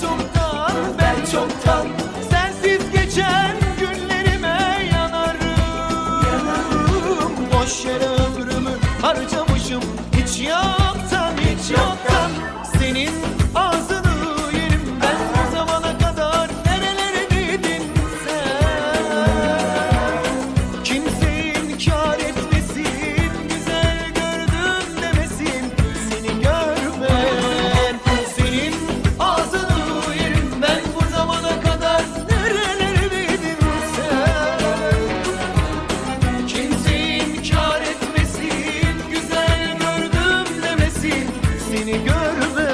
çoktan ben çoktan. görme